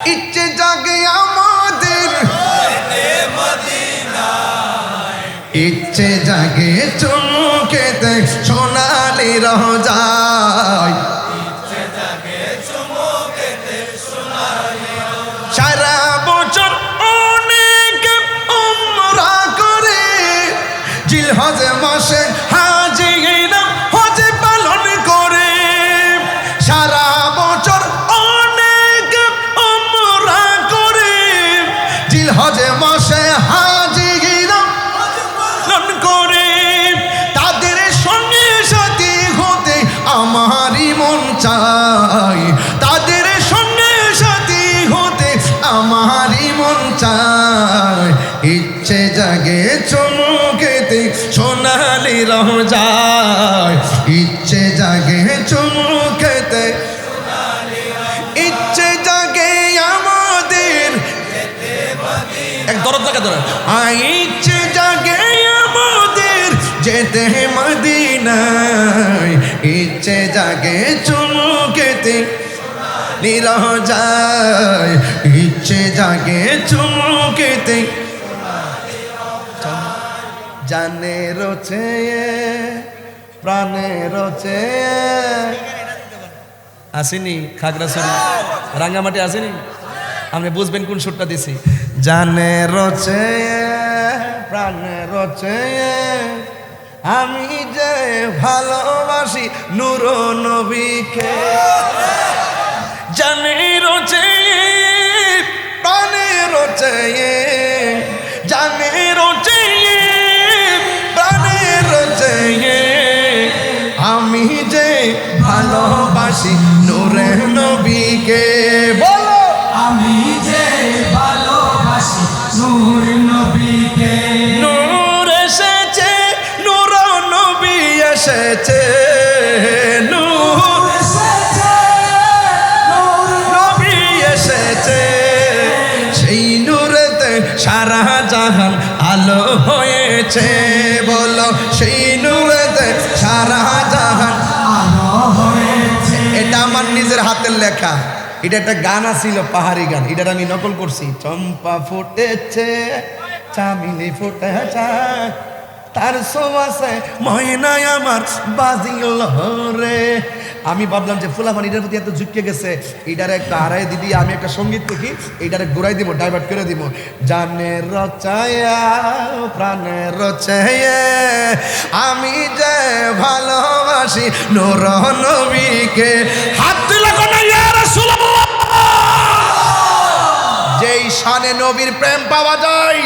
ইচ্ছে জাগে আমাদের। ইচ্ছে জাগে চমকেতে সোনালি রহ যায় সারা বছর অনেক উমরা করে। মাসে জিলহজ মাসে হাজিরা পালন করে তাদের সঙ্গে সাথী হতে আমারই মন চাই তাদের সঙ্গে সাথী হতে আমারই মন চাই ইচ্ছে জাগে চমকেতে সোনালি রহ যায়। ইচ্ছে জাগে চমকেতে এক দরদ লাগা ধরে। ইচ্ছে জাগে আমাদের যেতে মদিনায়। ইচ্ছে জাগে চুমুকেতে নিরহ যায়। ইচ্ছে জাগে চুমুকেতে জানে রচে প্রাণে রচে আসেনি, খাগড়াছড়ি। রাঙ্গামাটি আসেনি? আপনি বুঝবেন কোন সুরটা দিছি। জানে রচে, প্রাণে রচে, আমি যে ভালোবাসি নূর নবীকে। জানে রচে, প্রাণে রচে, জানে রচে, প্রাণে রচে, আমি যে ভালোবাসি নূরে নবীকে। বলো এসেছে সারা জাহান আলো হয়েছে। বলো, সেই নূরেতে সারা জাহান এটা আমার নিজের হাতের লেখা। এটা একটা গান ছিল পাহাড়ি গান। এটা আমি নকল করছি। চম্পা ফুটেছে চামিলি ফুটেছে তার সোমাসে ময়নায় আমার বাজিল রে আমি ভাবলাম যে ফুলাফান এটার প্রতি এত ঝুঁকে গেছে, এটার একটা আড়াই দিদি আমি একটা সংগীত দেখি এটারে ঘুরাই দিব ডাইভার্ট করে দিব। জানে রচায়া, প্রাণে রচায়া, আমি যে ভালোবাসি নোর নবীকে। হাত রাসূলুল্লাহ! যেই শানে নবীর প্রেম পাওয়া যায়